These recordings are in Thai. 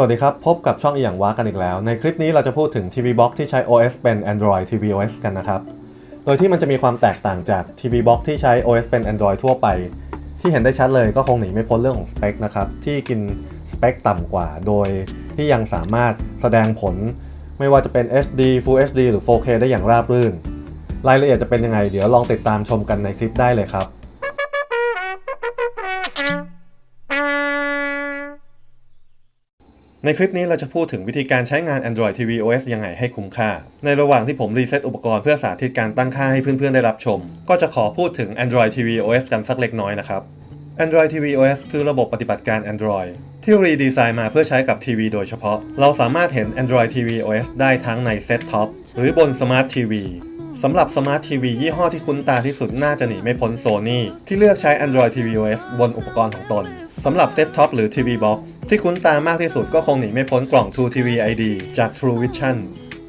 สวัสดีครับ พบกับช่องอีหยังว้ากันอีกแล้ว ในคลิปนี้เราจะพูดถึง TV Box ที่ใช้ OS เป็น Android TV OS กันนะครับ โดยที่มันจะมีความแตกต่างจาก TV Box ที่ใช้ OS เป็น Android ทั่วไป ที่เห็นได้ชัดเลยก็คงหนีไม่พ้นเรื่องของสเปคนะครับ ที่กินสเปคต่ำกว่า โดยที่ยังสามารถแสดงผล ไม่ว่าจะเป็น HD Full HD หรือ 4K ได้อย่างราบรื่น รายละเอียดจะเป็นยังไง เดี๋ยวลองติดตามชมกันในคลิปได้เลยครับ ในคลิปนี้เราจะพูดถึงวิธีการใช้งาน Android TV OS ยังไงให้คุ้มค่า ในระหว่างที่ผมรีเซ็ตอุปกรณ์เพื่อสาธิตการตั้งค่าให้เพื่อนๆได้รับชม ก็จะขอพูดถึง Android TV OS กันสักเล็กน้อยนะครับ Android TV OS คือระบบปฏิบัติการ Android ที่รีดีไซน์มาเพื่อใช้กับทีวีโดยเฉพาะ เราสามารถเห็น Android TV OS ได้ทั้งในเซตท็อปหรือบน Smart TV สำหรับ Smart TV ยี่ห้อที่คุ้นตาที่สุดน่าจะหนีไม่พ้น Sony ที่เลือกใช้ Android TV OS บนอุปกรณ์ของตน สำหรับเซ็ตท็อปหรือ TV Box ที่คุ้นตามากที่สุดก็คงหนีไม่พ้นกล่อง True TV ID จาก True Vision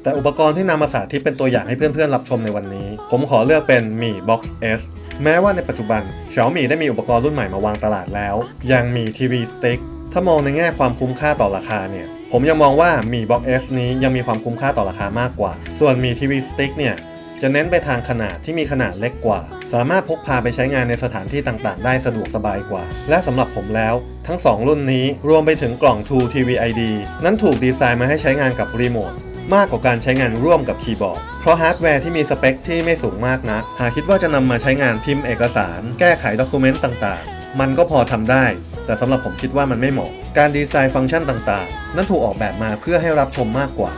แต่อุปกรณ์ที่นำมาสาธิตเป็นตัวอย่างให้เพื่อนๆ รับชมในวันนี้ ผมขอเลือกเป็น Mi Box S แม้ว่าในปัจจุบัน Xiaomi ได้มีอุปกรณ์รุ่นใหม่มาวางตลาดแล้ว ยังมี TV Stick ถ้ามองในแง่ความคุ้มค่าต่อราคาเนี่ย ผมยังมองว่ามี Box S นี้ยังมีความคุ้มค่าต่อราคามากกว่า ส่วนมี TV Stick เนี่ย จะเน้นไปทางขนาดที่มีขนาดเล็กกว่า สามารถพกพาไปใช้งานในสถานที่ต่างๆ ได้สะดวกสบายกว่า และสำหรับผมแล้ว ทั้ง 2 รุ่นนี้รวมไปถึงกล่อง True TV ID นั้นถูกดีไซน์มาให้ใช้งานกับรีโมทมากกว่าการใช้งานร่วมกับคีย์บอร์ด เพราะฮาร์ดแวร์ที่มีสเปคที่ไม่สูงมากนัก หากคิดว่าจะนำมาใช้งานพิมพ์เอกสาร แก้ไขด็อกิเมนต์ต่างๆ มันก็พอทำได้ แต่สำหรับผมคิดว่ามันไม่เหมาะ การดีไซน์ฟังก์ชันต่างๆ นั้นถูกออกแบบมาเพื่อให้รับชมมากกว่า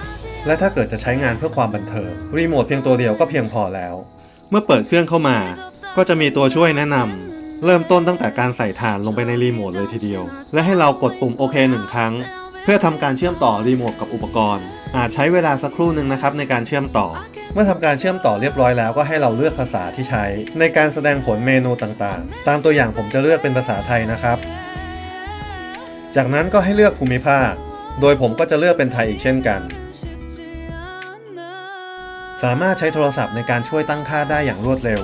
และถ้าเกิดจะใช้งานเพื่อความบันเทิงรีโมทเพียงตัวเดียวก็เพียงพอแล้ว เมื่อเปิดเครื่องเข้ามา ก็จะมีตัวช่วยแนะนำเริ่มต้นตั้งแต่การใส่ฐานลงไปในรีโมทเลยทีเดียว และให้เรากดปุ่มโอเคหนึ่งครั้ง เพื่อทำการเชื่อมต่อรีโมทกับอุปกรณ์ อาจใช้เวลาสักครู่หนึ่งนะครับในการเชื่อมต่อ เมื่อทำการเชื่อมต่อเรียบร้อยแล้วก็ให้เราเลือกภาษาที่ใช้ ในการแสดงผลเมนูต่างๆ ตามตัวอย่างผมจะเลือกเป็นภาษาไทยนะครับ จากนั้นก็ให้เลือกภูมิภาค โดยผมก็จะเลือกเป็นไทยอีกเช่นกัน สามารถใช้โทรศัพท์ในการช่วยตั้งค่าได้อย่างรวดเร็ว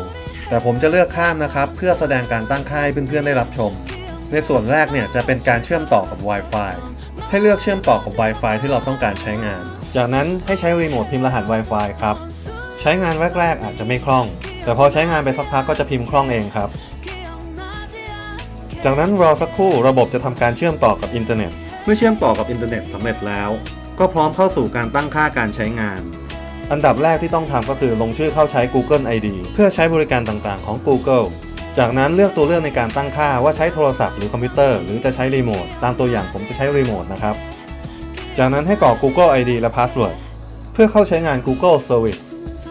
แต่ผมจะเลือกข้ามนะครับ เพื่อแสดงการตั้งค่าให้เพื่อนๆได้รับชม ในส่วนแรกเนี่ยจะเป็นการเชื่อมต่อกับ Wi-Fi ให้เลือกเชื่อมต่อกับ Wi-Fi ที่เราต้องการใช้งาน จากนั้นให้ใช้รีโมทพิมพ์รหัส Wi-Fi ครับ ใช้งานแรก ๆ อาจจะไม่คล่อง แต่พอใช้งานไปสักพักก็จะพิมพ์คล่องเองครับ จากนั้นรอสักครู่ระบบจะทำการเชื่อมต่อกับอินเทอร์เน็ต เมื่อเชื่อมต่อกับอินเทอร์เน็ตสำเร็จแล้ว ก็พร้อมเข้าสู่การตั้งค่าการใช้งาน อันดับแรกที่ต้องทำก็คือลงชื่อเข้าใช้ Google ID เพื่อใช้บริการต่างๆของ Google จากนั้นเลือกตัวเลือกในการตั้งค่าว่าใช้โทรศัพท์หรือคอมพิวเตอร์หรือจะใช้รีโมทตามตัวอย่างผมจะใช้รีโมทนะครับ จากนั้นให้กรอก Google ID และ Password เพื่อเข้าใช้งาน Google Service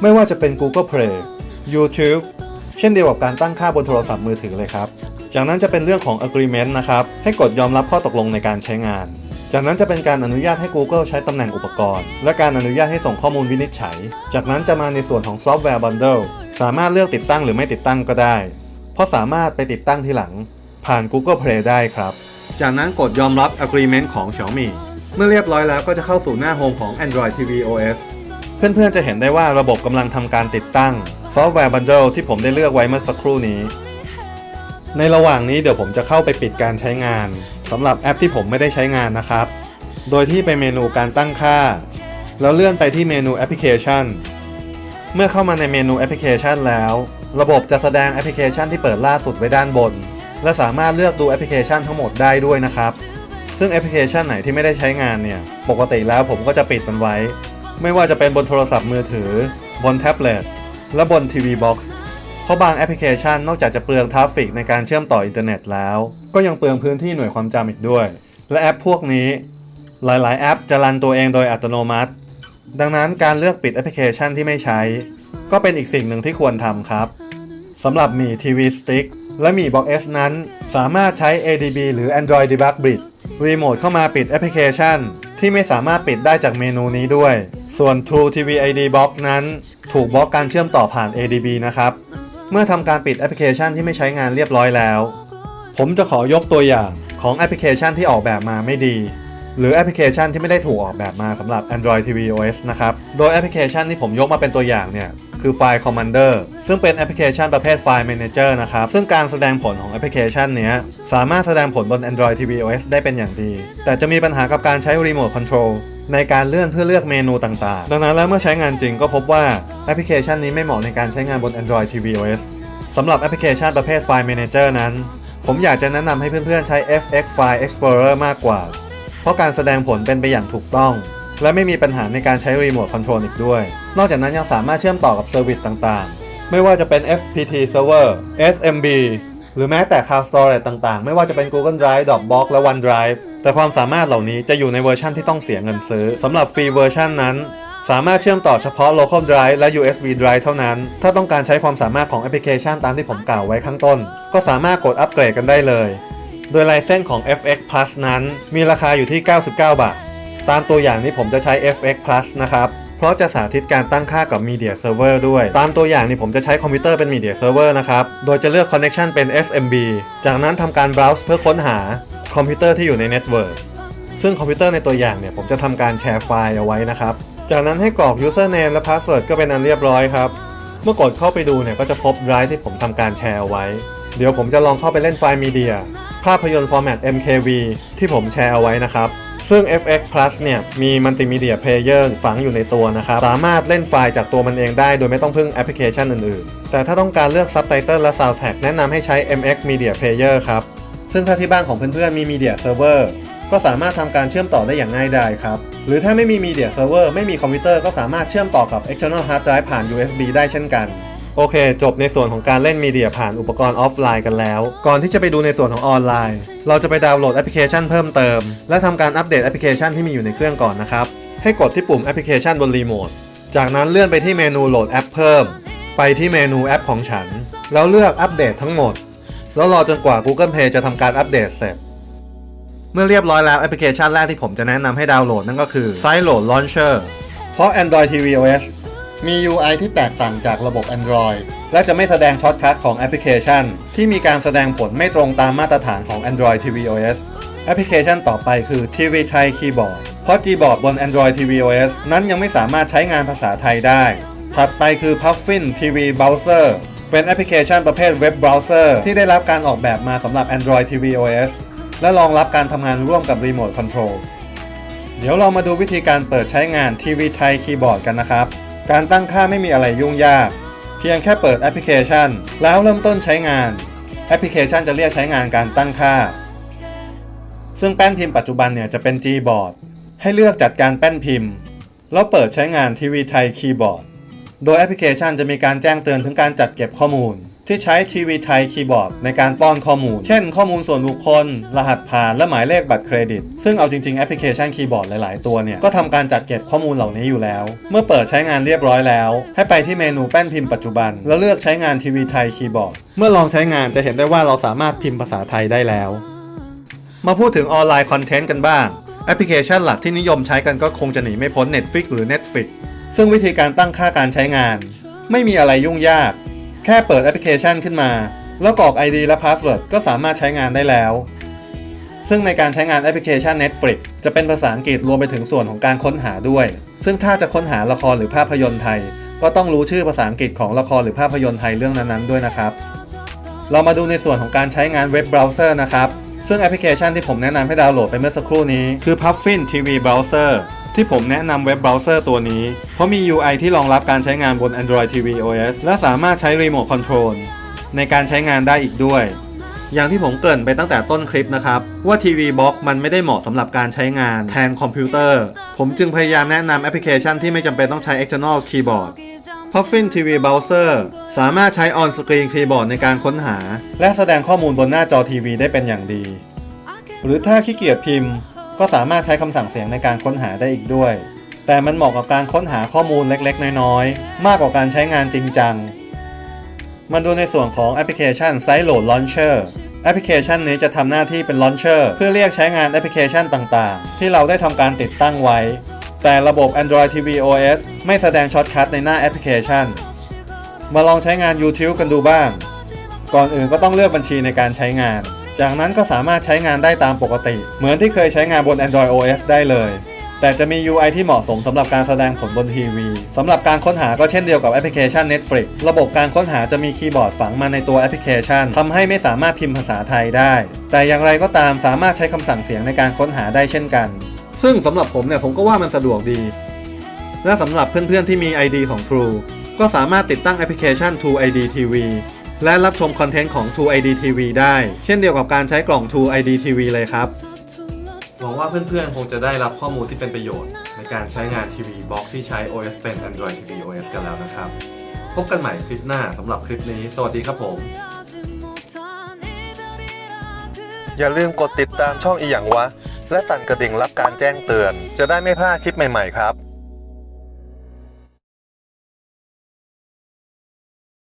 ไม่ว่าจะเป็น Google Play YouTube เช่นเดียวกับการตั้งค่าบนโทรศัพท์มือถือเลยครับ จากนั้นจะเป็นเรื่องของ agreement นะครับ ให้กดยอมรับข้อตกลงในการใช้งาน จากนั้นจะเป็นการอนุญาตให้ Google ใช้ตำแหน่งอุปกรณ์ และการอนุญาตให้ส่งข้อมูลวินิจฉัย จากนั้นจะมาในส่วนของ Software Bundle สามารถเลือกติดตั้งหรือไม่ติดตั้งก็ได้ เพราะสามารถไปติดตั้งทีหลัง ผ่าน Google Play ได้ครับ จากนั้นกดยอมรับ agreement ของ Xiaomi เมื่อเรียบร้อยแล้วก็จะเข้าสู่หน้าโฮมของ Android TV OS เพื่อนๆจะเห็นได้ว่าระบบกำลังทำการติดตั้ง Software Bundle ที่ผมได้เลือกไว้เมื่อสักครู่นี้ ในระหว่างนี้เดี๋ยวผมจะเข้าไปปิดการใช้งาน สำหรับแอปที่ผมไม่ได้ใช้งานนะครับ โดยที่ไปเมนูการตั้งค่า แล้วเลื่อนไปที่เมนูแอปพลิเคชัน เมื่อเข้ามาในเมนูแอปพลิเคชันแล้ว ระบบจะแสดงแอปพลิเคชันที่เปิดล่าสุดไว้ด้านบน และสามารถเลือกดูแอปพลิเคชันทั้งหมดได้ด้วยนะครับ ซึ่งแอปพลิเคชันไหนที่ไม่ได้ใช้งานเนี่ย ปกติแล้วผมก็จะปิดมันไว้ ไม่ว่าจะเป็นบนโทรศัพท์มือถือ บนแท็บเล็ต และบนทีวีบ็อกซ์ เพราะบางแอปพลิเคชันนอกจากจะเปลืองทราฟฟิกในการเชื่อมต่ออินเทอร์เน็ตแล้ว ก็ยังเปลืองพื้นที่หน่วยความจำอีกด้วย และแอปพวกนี้ หลาย ๆ แอปจะรันตัวเองโดยอัตโนมัติ ดังนั้นการเลือกปิดแอปพลิเคชันที่ไม่ใช้ ก็เป็นอีกสิ่งหนึ่งที่ควรทำครับสำหรับมี TV Stick และมี Box S นั้น สามารถใช้ ADB หรือ Android Debug Bridge รีโมทเข้ามาปิดแอปพลิเคชัน ที่ไม่สามารถปิดได้จากเมนูนี้ด้วย ส่วน True TV ID Box นั้น ถูกบล็อกการเชื่อมต่อผ่าน ADB นะครับ เมื่อทำการปิดแอปพลิเคชันที่ไม่ใช้งานเรียบร้อยแล้ว ผมจะขอยกตัวอย่างของแอปพลิเคชันที่ออกแบบมาไม่ดี หรือแอปพลิเคชันที่ไม่ได้ถูกออกแบบมาสำหรับ Android TV OS นะครับ โดยแอปพลิเคชันที่ผมยกมาเป็นตัวอย่างเนี่ยคือไฟล์ Commander ซึ่งเป็นแอปพลิเคชันประเภทไฟล์ Manager นะครับ ซึ่งการแสดงผลของแอปพลิเคชันนี้สามารถแสดงผลบน Android TV OS ได้เป็นอย่างดี แต่จะมีปัญหากับการใช้ Remote Control ในการเลื่อนเพื่อเลือกเมนูต่างๆ ดังนั้นแล้วเมื่อใช้งานจริงก็พบว่าแอปพลิเคชันนี้ไม่เหมาะในการใช้งานบน Android TV OS สำหรับแอปพลิเคชันประเภทไฟล์ Manager นั้น ผมอยากจะแนะนำให้เพื่อนๆใช้ FX File Explorer มากกว่า เพราะการแสดงผลเป็นไปอย่างถูกต้อง และไม่มีปัญหาในการใช้ Remote Control อีกด้วย นอกจากนั้นยังสามารถเชื่อมต่อกับเซอร์วิสต่างๆ ไม่ว่าจะเป็น FPT Server SMB หรือแม้แต่ Cloud Storage ต่างๆ ไม่ว่าจะเป็น Google Drive Dropbox และ OneDrive แต่ความสามารถเหล่านี้จะอยู่ในเวอร์ชันที่ต้องเสียเงินซื้อสำหรับฟรีเวอร์ชันนั้น สามารถเชื่อมต่อเฉพาะ local drive และ USB drive เท่านั้น ถ้าต้องการใช้ความสามารถของแอปพลิเคชันตามที่ผมกล่าวไว้ข้างต้น ก็สามารถกดอัปเกรดกันได้เลย โดยลเซนส์ของ FX Plus นั้น มีราคาอยู่ที่ 99 บาท ตามตัวอย่างนี้ผมจะใช้ FX Plus นะครับเพราะจะสาธิตการตั้งค่ากับ Media Server ด้วย ตามตัวอย่างนี้ผมจะใช้คอมพิวเตอร์เป็น Media Server นะครับ โดยจะเลือก Connection เป็น SMB จากนั้นทำการ browse เพื่อค้นหาคอมพิวเตอร์ที่อยู่ใน Network ซึ่งคอมพิวเตอร์ในตัวอย่างเนี่ยผมจะทำการแชร์ไฟล์เอาไว้นะครับ จากนั้นให้กรอก username และ password ก็เป็นอันเรียบร้อยครับ เมื่อกดเข้าไปดูเนี่ยก็จะพบ drive ที่ผมทำการแชร์ไว้ เดี๋ยวผมจะลองเข้าไปเล่นไฟล์มีเดียภาพยนตร์ format MKV ที่ผมแชร์เอาไว้นะครับ ซึ่ง FX Plus เนี่ยมีมัลติมีเดียเพลเยอร์ฝังอยู่ในตัวนะครับ สามารถเล่นไฟล์จากตัวมันเองได้โดยไม่ต้องพึ่งแอปพลิเคชันอื่นๆ แต่ถ้าต้องการเลือก Subtitle และ Sound Tag แนะนำให้ใช้ MX Media Player ครับ ซึ่งถ้าที่บ้านของเพื่อนๆมี Media Server ก็สามารถทำการเชื่อมต่อได้อย่างง่ายดายครับ หรือถ้าไม่มี Media Server ไม่มีคอมพิวเตอร์ก็สามารถเชื่อมต่อกับ External Hard Drive ผ่าน USB ได้เช่นกันโอเค จบในส่วนของการเล่นมีเดียผ่านอุปกรณ์ออฟไลน์กันแล้ว ก่อนที่จะไปดูในส่วนของออนไลน์ เราจะไปดาวน์โหลดแอปพลิเคชันเพิ่มเติม และทำการอัปเดตแอปพลิเคชันที่มีอยู่ในเครื่องก่อนนะครับ ให้กดที่ปุ่มแอปพลิเคชันบนรีโมท จากนั้นเลื่อนไปที่เมนูโหลดแอปเพิ่ม ไปที่เมนูแอปของฉัน แล้วเลือกอัปเดตทั้งหมด แล้วรอจนกว่า Google Play จะทำการอัปเดตเสร็จ เมื่อเรียบร้อยแล้วแอปพลิเคชันแรกที่ผมจะแนะนำให้ดาวน์โหลดนั่นก็คือ Sideload Launcher เพราะ Android TV OS มี UI ที่แตกต่างจากระบบ Android และจะไม่แสดงช็อตคัทของแอปพลิเคชัน ที่มีการแสดงผลไม่ตรงตามมาตรฐานของ Android TV OS แอปพลิเคชันต่อไปคือ TV Thai Keyboard เพราะ Gboard บน Android TV OS นั้นยังไม่สามารถใช้งานภาษาไทยได้ ถัดไปคือ Puffin TV Browser เป็นแอปพลิเคชันประเภทเว็บเบราว์เซอร์ที่ได้รับการออกแบบมาสำหรับ Android TV OS และรองรับการทำงานร่วมกับ Remote Control เดี๋ยวเรามาดูวิธีการเปิดใช้งาน TV Thai Keyboard กันนะครับ การตั้งค่าไม่มีอะไรยุ่งยาก เพียงแค่เปิดแอปพลิเคชัน แล้วเริ่มต้นใช้งาน แอปพลิเคชันจะเรียกใช้งานการตั้งค่า ซึ่งแป้นพิมพ์ปัจจุบันเนี่ยจะเป็น Gboard ให้เลือกจัดการแป้นพิมพ์ แล้วเปิดใช้งาน TV Thai Keyboard โดยแอปพลิเคชันจะมีการแจ้งเตือนถึงการจัดเก็บข้อมูล ที่ใช้ TV Thai Keyboard ในการป้อนข้อมูล เช่น ข้อมูลส่วนบุคคล รหัสผ่านและหมายเลขบัตรเครดิต ซึ่งเอาจริงๆแอปพลิเคชันคีย์บอร์ดหลายๆ ตัวเนี่ย ก็ทำการจัดเก็บข้อมูลเหล่านี้อยู่แล้ว เมื่อเปิดใช้งานเรียบร้อยแล้ว ให้ไปที่เมนูแป้นพิมพ์ปัจจุบัน แล้วเลือกใช้งาน TV Thai Keyboard เมื่อลองใช้งานจะเห็นได้ว่าเราสามารถพิมพ์ภาษาไทยได้แล้ว มาพูดถึงออนไลน์คอนเทนต์กันบ้าง แอปพลิเคชันหลักที่นิยมใช้กันก็คงจะหนีไม่พ้น Netflix หรือ Netflix ซึ่งวิธีการตั้งค่าการใช้งาน ไม่มีอะไรยุ่งยาก แค่เปิดแอปพลิเคชันขึ้นมา แล้วกรอก ID และ Password ก็สามารถใช้งานได้แล้ว ซึ่งในการใช้งานแอปพลิเคชัน Netflix จะเป็นภาษาอังกฤษรวมไปถึงส่วนของการค้นหาด้วย ซึ่งถ้าจะค้นหาละครหรือภาพยนตร์ไทย ก็ต้องรู้ชื่อภาษาอังกฤษของละครหรือภาพยนตร์ไทยเรื่องนั้นๆด้วยนะครับ เรามาดูในส่วนของการใช้งานเว็บเบราว์เซอร์นะครับ ซึ่งแอปพลิเคชันที่ผมแนะนำให้ดาวน์โหลดไปเมื่อสักครู่นี้คือ Puffin TV Browser ที่ผมแนะนำเว็บเบราว์เซอร์ตัวนี้ เพราะมี UI ที่รองรับการใช้งานบน Android TV OS และสามารถใช้ Remote Control ในการใช้งานได้อีกด้วย อย่างที่ผมเกริ่นไปตั้งแต่ต้นคลิปนะครับ ว่า TV Box มันไม่ได้เหมาะสำหรับการใช้งานแทนคอมพิวเตอร์ ผมจึงพยายามแนะนำแอปพลิเคชันที่ไม่จำเป็นต้องใช้ external keyboard Puffin TV Browser สามารถใช้ On Screen Keyboard ในการค้นหา และแสดงข้อมูลบนหน้าจอทีวีได้เป็นอย่างดี หรือถ้าขี้เกียจพิมพ์ ก็สามารถใช้คำสั่งเสียงในการค้นหาได้อีกด้วย แต่มันเหมาะกับการค้นหาข้อมูลเล็กๆ น้อยๆ มากกว่าการใช้งานจริงจัง มาดูในส่วนของแอปพลิเคชัน Sideload Launcher แอปพลิเคชันนี้จะทำหน้าที่เป็น Launcher เพื่อเรียกใช้งานแอปพลิเคชันต่างๆ ที่เราได้ทำการติดตั้งไว้ แต่ระบบ Android TV OS ไม่แสดงช็อตคัทในหน้าแอปพลิเคชัน มาลองใช้งาน YouTube กันดูบ้าง ก่อนอื่นก็ต้องเลือกบัญชีในการใช้งาน จากนั้นก็สามารถใช้งานได้ตามปกติ เหมือนที่เคยใช้งานบน Android OS ได้เลย แต่จะมี UI ที่เหมาะสมสำหรับการแสดงผลบนทีวีสำหรับการค้นหาก็เช่นเดียวกับแอปพลิเคชัน Netflix ระบบการค้นหาจะมีคีย์บอร์ดฝังมาในตัวแอปพลิเคชันทำให้ไม่สามารถพิมพ์ภาษาไทยได้ แต่อย่างไรก็ตามสามารถใช้คำสั่งเสียงในการค้นหาได้เช่นกัน ซึ่งสำหรับผมเนี่ยผมก็ว่ามันสะดวกดี และสำหรับเพื่อนๆที่มี ID ของ True ก็สามารถติดตั้งแอปพลิเคชัน True ID TV และรับชมคอนเทนต์ของ True ID TV ได้ เช่นเดียวกับการใช้กล่อง True ID TV เลยครับ หวังว่าเพื่อนๆ คงจะได้รับข้อมูลที่เป็นประโยชน์ ในการใช้งานทีวีบ็อกที่ใช้ OS เป็น Android TV OS กันแล้วนะครับ พบกันใหม่คลิปหน้าสำหรับคลิปนี้ สวัสดีครับผม อย่าลืมกดติดตามช่องอีหยังวะ และสั่นกระดิ่งรับการแจ้งเตือน จะได้ไม่พลาดคลิปใหม่ๆครับ